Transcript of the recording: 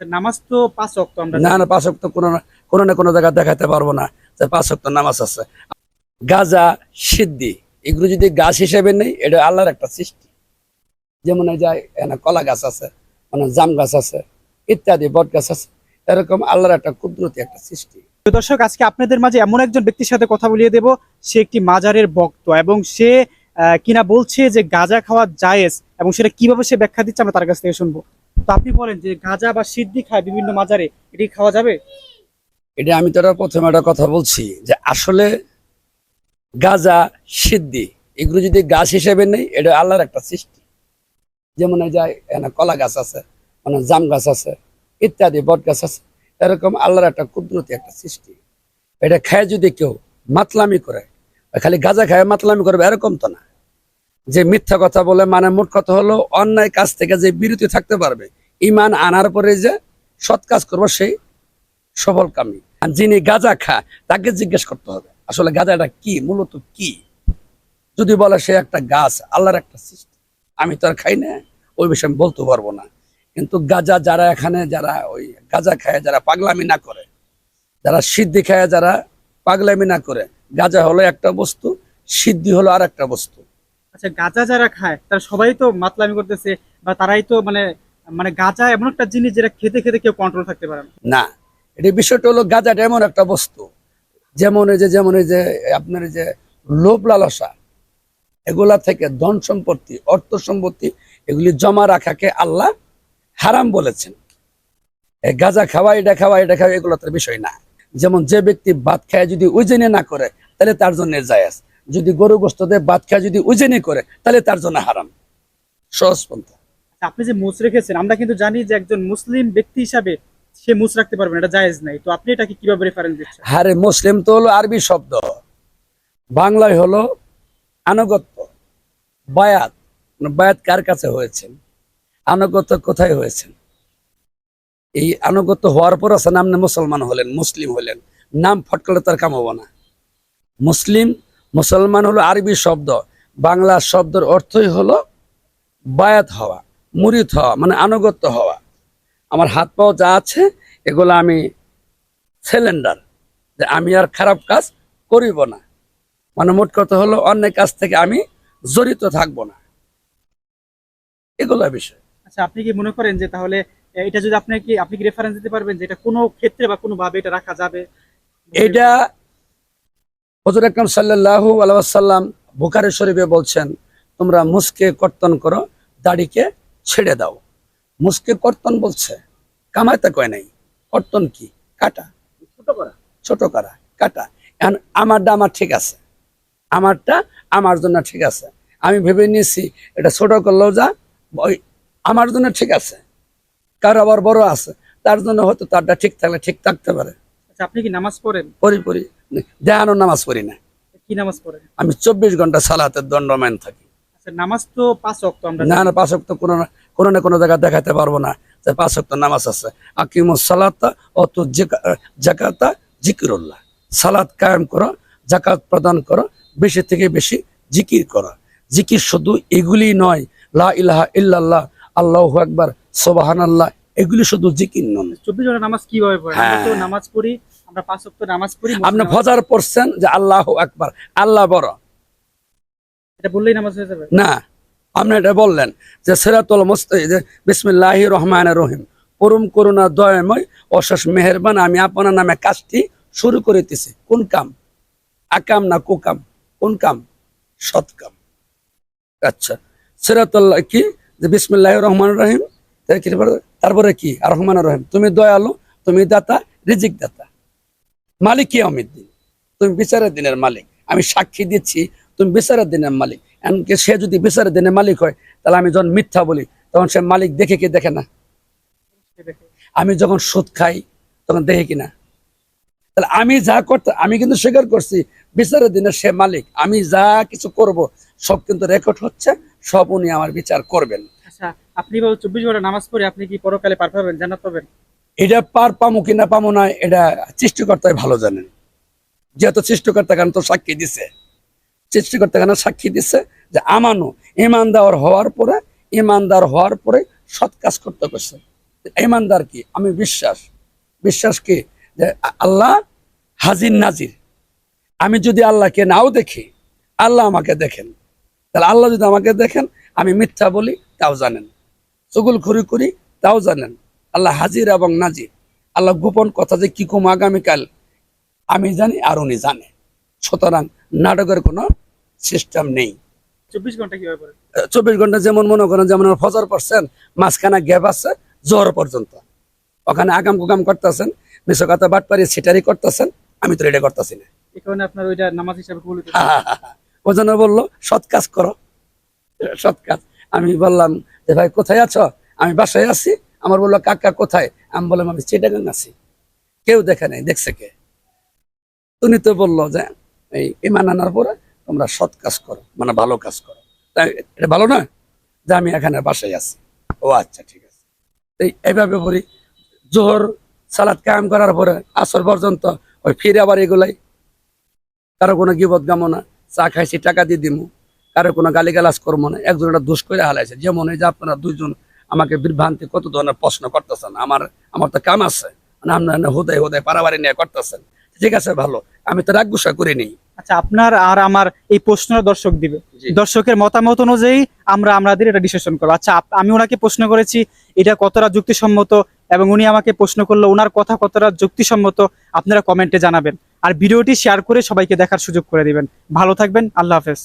নামাজ তো পাঁচ অক্ত আমরা না না পাঁচ অক্ত কোনো কোনো না কোনো জায়গায় দেখাতে পারব না যে পাঁচ অক্ত নামাজ আছে। গাজা সিদ্ধি এগুলো যদি গাছ হিসেবে নেই এটা আল্লাহর একটা সৃষ্টি। যেমন যায় কলা গাছ আছে মানে জাম গাছ আছে ইত্যাদি বট গাছ আছে এরকম আল্লাহর একটা কুদরতি একটা সৃষ্টি। দর্শক আজকে আপনাদের মাঝে এমন একজন ব্যক্তির সাথে কথা বলিয়ে দেব। সে একটি মাজারের বক্ত এবং সে আহ, কিনা বলছে যে গাঁজা খাওয়া জায়েজ এবং সেটা কীভাবে সে ব্যাখ্যা দিচ্ছে আমরা তার কাছ থেকে শুনব। তো আপনি বলেন যে গাঁজা বা সিদ্ধি খায় বিভিন্ন মাজারে এটি খাওয়া যাবে? এটা আমি তোরা প্রথমে একটা কথা বলছি যে আসলে গাজা, সিদ্ধি, এগুলো যদি গাছ হিসেবে নেই, এটা আল্লাহর একটা সৃষ্টি। যেমন যায় কলা গাছ আছে মানে জাম গাছ আছে, ইত্যাদি, বট গাছ আছে, এরকম আল্লাহর একটা কুদরতি একটা সৃষ্টি। এটা খায় যদি কেউ, মাতলামি করে, খালি গাজা খায় মাতলামি করবে, এরকম তো না। যে মিথ্যা কথা বলে মানে মোট কথা হলো অন্যায় কাজ থেকে যে বিরতি থাকতে পারবে, ইমান আনার পরে যে সৎ কাজ করব সেই সফল কামী। আর যিনি গাঁজা খায়, তাকে জিজ্ঞেস করতে হবে, আসলে গাঁজাটা কি, মূলত কি? যদি বলে সে একটা গাছ, আল্লাহর একটা সৃষ্টি, আমি তো আর খাই না, ওই বিষয়ে আমি বলতে পারব না। কিন্তু গাঁজা যারা এখানে, যারা ওই গাঁজা খায়, যারা পাগলামি না করে, যারা সিদ্ধি খায়, যারা পাগলামি না করে, গাঁজা হলো একটা বস্তু, সিদ্ধি হলো আর একটা বস্তু। আচ্ছা গাঁজা যারা খায়, তারা সবাই তো মাতলামি করতেছে বা তারাই তো মানে মানে গাঁজা এমন একটা জিনিস যেটা খেতে খেতে কেউ কন্ট্রোল থাকতে পারে না। এটি বিষয়টা হলো গাঁজাটা এমন একটা বস্তু, যেমন এই যে, যেমন এই যে, আপনার যে লোভ লালসা, এগুলা থেকে ধন সম্পত্তি, অর্থ সম্পত্তি, এগুলি জমা রাখাকে আল্লাহ হারাম বলেছেন। গাঁজা খাওয়া, এটা খাওয়া এটা খাওয়া এগুলো তার বিষয় না। যেমন যে ব্যক্তি ভাত খায় যদি উজেনে না করে, তাহলে তার জন্য জায়াজ। যদি গরু গোস্ত দিয়ে ভাত খায় যদি উজেনে করে তাহলে তার জন্য হারাম। সহজ পন্থা। আচ্ছা, আপনি যে মুচ রেখেছেন আমরা কিন্তু জানি যে একজন মুসলিম ব্যক্তি হিসাবে সে মুচ রাখতে পারবে না এটা জায়েজ নাই। তো আপনি এটাকে কীভাবে রেফারেন্স দিচ্ছেন? হারে মুসলিম তো হলো আরবি শব্দ। বাংলায় হলো আনুগত্য বায়াত। মানে বায়াত কার কাছে হয়েছেন? আনুগত্য কোথায় হয়েছেন? এই আনুগত্য হওয়ার পর আছে নাম মুসলমান হলেন মুসলিম হলেন। নাম ফটকলে তার কাম হব না। মুসলিম মুসলমান হলো আরবি শব্দ বাংলা শব্দের অর্থই হলো বায়াত হওয়া মুরিদ হওয়া মানে আনুগত্য হওয়া। আমার হাত পাও যা আছে এগুলো আমি সিলিন্ডার যে আমি আর খারাপ কাজ করিব না। মানে মোট কথা হলো অন্যায় কাজ থেকে আমি জড়িত থাকব না। এগুলো বিষয়। আচ্ছা আপনি কি মনে করেন যে তাহলে এটা যদি আপনি কি আপনি কি রেফারেন্স দিতে পারবেন যে এটা কোনো ক্ষেত্রে বা কোনো ভাবে এটা রাখা যাবে? এটা হজর আকরম সাল্লাহ আলাইসাল্লাম বুখারি শরীফে বলছেন তোমরা মুসকে কর্তন করো দাড়িকে ছেড়ে দাও। মুসকে কর্তন বলছে কামাইতে কয় নাই? কর্তন কি? কাটা? ছোট করা। ছোট করা কাটা। এখন আমারটা আমার ঠিক আছে। আমারটা আমার জন্য ঠিক আছে। আমি ভেবে নিয়েছি এটা ছোট করলেও যা ওই আমার জন্য ঠিক আছে। কার আবার বড় আছে তার জন্য হয়তো তারটা ঠিক থাকলে ঠিক থাকতে পারে। আপনি কি নামাজ পড়েন? পড়ি পড়ি। দেহানো নামাজ পড়ি না। কি নামাজ পড়েন? আমি চব্বিশ ঘণ্টা সালাতের দণ্ডমান থাকি। আচ্ছা নামাজ তো পাঁচ অক্ত আমরা না না পাঁচ কোনো কোনো না কোনো জায়গায় দেখাতে পারব না যে পাঁচ তো নামাজ আছে। আকিমুস সালাতা অত জাকাতা জিকিরুল্লাহ। সালাত কায়েম করো জাকাত প্রদান করো বেশি থেকে বেশি জিকির করো। জিকির শুধু এগুলি নয় লা ইলাহা ইল্লাল্লাহ আল্লাহু আকবার সোবাহান আল্লাহ এগুলি শুধু জিকির নয়। চব্বিশ ঘণ্টা নামাজ কীভাবে আমরা হ্যাঁ। নামাজ পড়ি আমরা পাঁচ অক্ত নামাজ পড়ি আপনি ফজার পড়ছেন যে আল্লাহ আকবার আল্লাহ বড়। এটা বললেই নামাজ হয়ে যাবে। না আপনি এটা বললেন যে সেরাতুল মুস্ত যে বিসমিল্লাহ রহমান রহিম। পরম করুণা দয়াময় অশেষ মেহেরবান আমি আপনার নামে কাজটি শুরু করিতেছি। কোন কাম? আকাম না কুকাম? কোন কাম? সৎ কাম। আচ্ছা সেরাতুল্লাহ কি? যে বিসমিল্লাহ রহমান রহিম তারপরে- তারপরে কি? আর রহমান রহিম। তুমি দয়ালু তুমি দাতা রিজিক দাতা মালিক কি দিন। তুমি বিচারের দিনের মালিক। আমি সাক্ষী দিচ্ছি, তুমি বিচারের দিনের মালিক। এমনকি সে যদি বিচারের দিনের মালিক হয়, তাহলে আমি যখন মিথ্যা বলি, তখন সে মালিক দেখে কি দেখে না? আমি যখন সুদ খাই, তখন দেখে কিনা তাহলে আমি যা করতে, আমি কিন্তু স্বীকার করছি, বিচারের দিনে সে মালিক। আমি যা কিছু করব, সব কিন্তু রেকর্ড হচ্ছে, সব উনি আমার বিচার করবেন। আচ্ছা আপনি বাবু চব্বিশ ঘণ্টা নামাজ পড়ে আপনি কি পরকালে পার পাবেন, জান্নাত পাবেন? এটা পার পামো কিনা পামো না, এটা সৃষ্টিকর্তাই ভালো জানেন। যেহেতু সৃষ্টিকর্তা কেন তো সাক্ষী দিছে? সৃষ্টিকর্তা কেন সাক্ষী দিছে? যে আমানো ইমানদার হওয়ার পরে, ইমানদার হওয়ার পরে সৎ কাজ করতে করছে। ইমানদার কি? আমি বিশ্বাস। বিশ্বাস কি? যে আল্লাহ হাজির নাজির। আমি যদি আল্লাহকে নাও দেখি, আল্লাহ আমাকে দেখেন। তাহলে আল্লাহ যদি আমাকে দেখেন, আমি মিথ্যা বলি, তাও জানেন। চুগুল খুরি করি, তাও জানেন। আল্লাহ হাজির এবং নাজির। আল্লাহ গোপন কথা যে কি কম আগামীকাল আমি জানি আর উনি জানে। সুতরাং নাটকের কোনো সিস্টেম নেই। চব্বিশ ঘণ্টা কীভাবে চব্বিশ ঘণ্টা যেমন মনে করেন যেমন ফজর পড়ছেন মাঝখানে গ্যাপ আছে জোহর পর্যন্ত। ওখানে আগাম কুকাম করতেছেন মিশো কথা বাট পারি সেটারই করতেছেন আমি তো এটা করতেছি না। আপনার ওইটা নামাজ হিসাবে কবুল হতে ও জন্য বলল সৎ কাজ করো। সৎ কাজ। আমি বললাম যে ভাই কোথায় আছো? আমি বাসায় আছি। আমার বলল, কাকা কোথায়? আমি বললাম, আমি চিটাগাং আছি। কেউ দেখে নাই, দেখছে কে? উনি তো বলল যে, এই ইমান আনার পরে তোমরা সৎ কাজ করো মানে ভালো কাজ করো। তাই এটা ভালো না যে আমি এখানে বাসায় আছি। ও আচ্ছা ঠিক আছে। এই এইভাবে বলি জোহর সালাদ কায়াম করার পরে আসর পর্যন্ত ওই ফিরে আবার এগুলাই। কারও কোনো গিবত গামো না, চা খাইছি, টাকা দিয়ে দিমু। কারও কোনো গালিগালাজ করব না, একজন একটা দোষ করে হালাইছে। যেমন এই যে আপনারা দুইজন আমাকে বিভ্রান্তি কত ধরনের প্রশ্ন করতেছেন? আমার আমার তো কাম আছে। মানে আপনার হুদায় হুদায় পারাবারি নিয়ে করতেছেন। ঠিক আছে ভালো। আমি তো রাগ গুসা করি নেই আচ্ছা আপনার আর আমার এই প্রশ্নটা দর্শক দিবে। দর্শকের মতামত অনুযায়ী আমরা আমাদের এটা ডিসিশন করব। আচ্ছা আমি ওনাকে প্রশ্ন করেছি এটা কতটা যুক্তিসম্মত? এবং উনি আমাকে প্রশ্ন করল ওনার কথা কতটা যুক্তিসম্মত? আপনারা কমেন্টে জানাবেন। আর ভিডিওটি শেয়ার করে সবাইকে দেখার সুযোগ করে দিবেন। ভালো থাকবেন আল্লাহ হাফেজ।